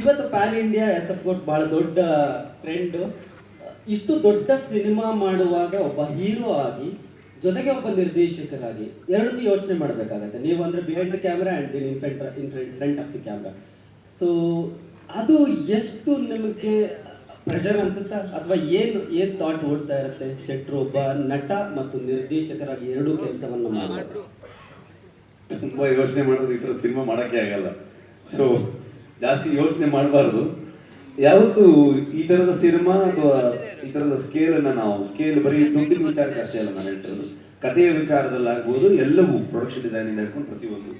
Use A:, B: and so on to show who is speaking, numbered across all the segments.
A: ಇವತ್ತು pan India yes of course ಬಹಳ ದೊಡ್ಡ ಟ್ರೆಂಡ್ ಇಷ್ಟು ದೊಡ್ಡ ಸಿನಿಮಾ ಮಾಡುವಾಗ ಒಬ್ಬ ಹೀರೋ ಆಗಿ, ಜೊತೆಗೆ ಒಬ್ಬ ನಿರ್ದೇಶಕರಾಗಿ ಎರಡನ್ನೂ ಯೋಚನೆ ಮಾಡಬೇಕಾಗತ್ತೆ. ನೀವು ಅಂದ್ರೆ behind the camera and in front in front of the camera so ಅದು ಎಷ್ಟು ನಿಮಗೆ ಪ್ರೆಷರ್ ಅನ್ಸುತ್ತಾ? ಅಥವಾ ಏನು, ಏನ್ ಥಾಟ್ ಓಡ್ತಾ ಇರುತ್ತೆ? ಶೆಟ್ರು ಒಬ್ಬ ನಟ ಮತ್ತು ನಿರ್ದೇಶಕರಾಗಿ ಎರಡೂ ಕೆಲಸವನ್ನು ಮಾಡಿ
B: ತುಂಬಾ ಯೋಚನೆ ಮಾಡೋದು ಈ ಥರ ಸಿನಿಮಾ ಮಾಡೋಕ್ಕೆ ಆಗಲ್ಲ. ಸೊ ಜಾಸ್ತಿ ಯೋಚನೆ ಮಾಡಬಾರ್ದು. ಯಾವತ್ತು ಈ ತರದ ಸಿನಿಮಾ ಅಥವಾ ಈ ತರದ ಸ್ಕೇಲ್ ಅನ್ನ ನಾವು ಸ್ಕೇಲ್ ಬರೀ ದುಡ್ಡಿನ ವಿಚಾರಕ್ಕೆ ಅಷ್ಟೇ ಅಲ್ಲ ನಾನು ಹೇಳ್ತಿರೋದು. ಕಥೆಯ ವಿಚಾರದಲ್ಲಾಗ್ಬೋದು, ಎಲ್ಲವೂ ಪ್ರೊಡಕ್ಷನ್ ಡಿಸೈನಿಂದ ಹಿಡ್ಕೊಂಡು ಪ್ರತಿಯೊಂದು.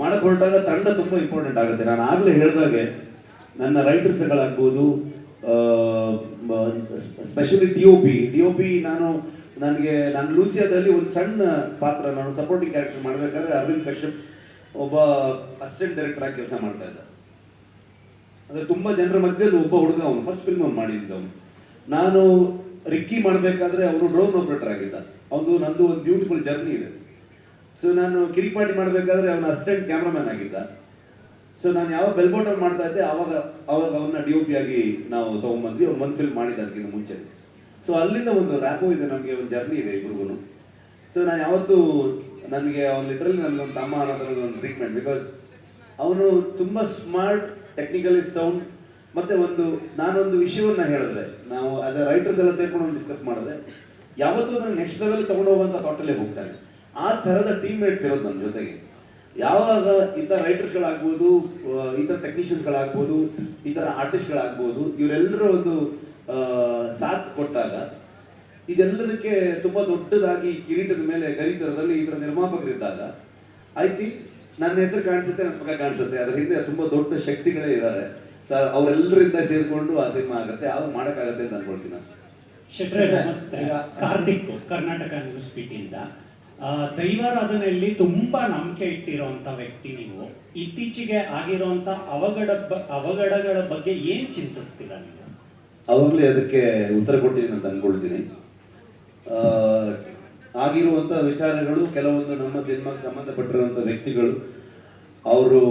B: ಮಾಡಕ್ ಹೊರಟಾಗ ತಂಡ ತುಂಬಾ ಇಂಪಾರ್ಟೆಂಟ್ ಆಗುತ್ತೆ. ನಾನು ಆಗ್ಲೇ ಹೇಳಿದಾಗೆ, ನನ್ನ ರೈಟರ್ಸ್ಗಳಾಗ್ಬೋದು specially D O P D O P ನಾನು, ನನಗೆ, ನಾನು ಲೂಸಿಯಾದಲ್ಲಿ ಒಂದು ಸಣ್ಣ ಪಾತ್ರ, ನಾನು ಸಪೋರ್ಟಿಂಗ್ ಕ್ಯಾರೆಕ್ಟರ್ ಮಾಡಬೇಕಾದ್ರೆ ಅರವಿಂದ್ ಕಶ್ಯಪ್ ಒಬ್ಬ ಅಸಿಸ್ಟೆಂಟ್ ಡೈರೆಕ್ಟರ್ ಆಗಿ ಕೆಲಸ ಮಾಡ್ತಾ ಇದ್ದ. ಅಂದ್ರೆ ತುಂಬಾ ಜನರ ಮಧ್ಯದಲ್ಲಿ ಒಬ್ಬ ಹುಡುಗ ಅವನು ಫಸ್ಟ್ ಫಿಲ್ಮ್ ಅವ್ನು ಮಾಡಿದ್ದ ಅವನು. ನಾನು ರಿಕ್ಕಿ ಮಾಡಬೇಕಾದ್ರೆ ಅವನು ಡ್ರೋನ್ ಆಪರೇಟರ್ ಆಗಿದ್ದ. ಅವನು ನಂದು ಒಂದು ಬ್ಯೂಟಿಫುಲ್ ಜರ್ನಿ ಇದೆ. ಸೊ ನಾನು ಕಿರಿಪಾಟಿ ಮಾಡಬೇಕಾದ್ರೆ ಅವನ ಅಸಿಸ್ಟೆಂಟ್ ಕ್ಯಾಮ್ರಾಮನ್ ಆಗಿದ್ದ. ಸೊ ನಾನು ಯಾವ ಬೆಲ್ಬೋಟನ್ ಮಾಡ್ತಾ ಇದ್ದೆ ಅವಾಗ ಅವಾಗ ಅವನ್ನ ಡಿ ಒ ಪಿ ಆಗಿ ನಾವು ತಗೊಂಡ್ಬಂದ್ವಿ ಅವ್ನು ಒಂದು ಫಿಲ್ಮ್ ಮಾಡಿದ್ದ ಅದಕ್ಕಿಂತ ಮುಂಚೆ. ಸೊ ಅಲ್ಲಿಂದ ಒಂದು ರ್ಯಾಪೋ ಇದೆ, ನಮಗೆ ಒಂದು ಜರ್ನಿ ಇದೆ ಇಬ್ರಿಗೂ ಸೊ ನಾನು ಯಾವತ್ತೂ ನನಗೆ ಅವ್ನು ನನಗೆ ಒಂದು ತಮ್ಮ ಅನ್ನೋದ್ರಲ್ಲಿ ಒಂದು ಟ್ರೀಟ್ಮೆಂಟ್ ಬಿಕಾಸ್ ಅವನು ತುಂಬ ಸ್ಮಾರ್ಟ್ ಟೆಕ್ನಿಕಲಿ ಸೌಂಡ್ ಮತ್ತೆ ಒಂದು, ನಾನೊಂದು ವಿಷಯವನ್ನ ಹೇಳಿದ್ರೆ, ನಾವು ಆಸ್ ಅ ರೈಟರ್ಸ್ ಎಲ್ಲ ಸೇರ್ಕೊಂಡು ಡಿಸ್ಕಸ್ ಮಾಡಿದ್ರೆ, ಯಾವತ್ತೂ ಅದನ್ನು ನೆಕ್ಸ್ಟ್ ಲೆವೆಲ್ ತಗೊಂಡು ಹೋಗುವಂತ ಥಾಟಲ್ಲೇ ಹೋಗ್ತಾರೆ ಆ ಥರದ ಟೀಮ್ ಮೇಟ್ಸ್ ಇರೋದು ನನ್ನ ಜೊತೆಗೆ. ಯಾವಾಗ ಇಂಥ ರೈಟರ್ಸ್ ರೈಟರ್ಸ್ಗಳಾಗ್ಬೋದು ಈ ಥರ ಟೆಕ್ನಿಷಿಯನ್ಸ್ಗಳಾಗ್ಬೋದು ಈ ಥರ ಆರ್ಟಿಸ್ಟ್ಗಳಾಗ್ಬೋದು ಇವರೆಲ್ಲರ ಒಂದು ಸಾಥ್ ಕೊಟ್ಟಾಗ, ಇದೆಲ್ಲದಕ್ಕೆ ತುಂಬಾ ದೊಡ್ಡದಾಗಿ ಕಿರೀಟದ ಮೇಲೆ ಗರಿತರದಲ್ಲಿ ಥರ ನಿರ್ಮಾಪಕರಿದ್ದಾಗ ಐ ಥಿಂಕ್ ನನ್ನ ಹೆಸರು ಕಾಣಿಸುತ್ತೆ ನನ್ನ ಮಗ ಕಾಣಿಸುತ್ತೆ. ಅದ್ರ ಹಿಂದೆ ತುಂಬಾ ದೊಡ್ಡ ಶಕ್ತಿಗಳೇ ಇದ್ದಾರೆ. ಸೊ ಅವರೆಲ್ಲರಿಂದ ಸೇರ್ಕೊಂಡು ಆ ಸಿನಿಮಾ ಆಗುತ್ತೆ. ಅವಾಗ ಮಾಡೋಕ್ಕಾಗತ್ತೆ ಅಂತ ಅನ್ಕೊಳ್ತೀನಿ
C: ಕಾರ್ತಿಕ್ ಕರ್ನಾಟಕ ನ್ಯೂಸ್ ಪೀಟಿಂದ ಆ, ದೈವಾರಾಧನೆಯಲ್ಲಿ ತುಂಬಾ ನಂಬಿಕೆ ಇಟ್ಟಿರುವಂತ ವ್ಯಕ್ತಿ ನೀವು. ಇತ್ತೀಚೆಗೆ ಆಗಿರುವಂತ ಅವಘಡ ಅವಘಡಗಳ ಬಗ್ಗೆ ಏನ್ ಚಿಂತಿಸ್ತೀರಾ ನೀವು?
B: ಅವಾಗಲೇ ಅದಕ್ಕೆ ಉತ್ತರ ಕೊಟ್ಟಿದ್ದೀನಿ ಅಂತ ಅನ್ಕೊಳ್ತೀನಿ. ಆಗಿರುವಂಥ ವಿಚಾರಗಳು ಕೆಲವೊಂದು ನಮ್ಮ ಸಿನಿಮಾಗೆ ಸಂಬಂಧಪಟ್ಟಿರುವಂಥ ವ್ಯಕ್ತಿಗಳು ಅವರು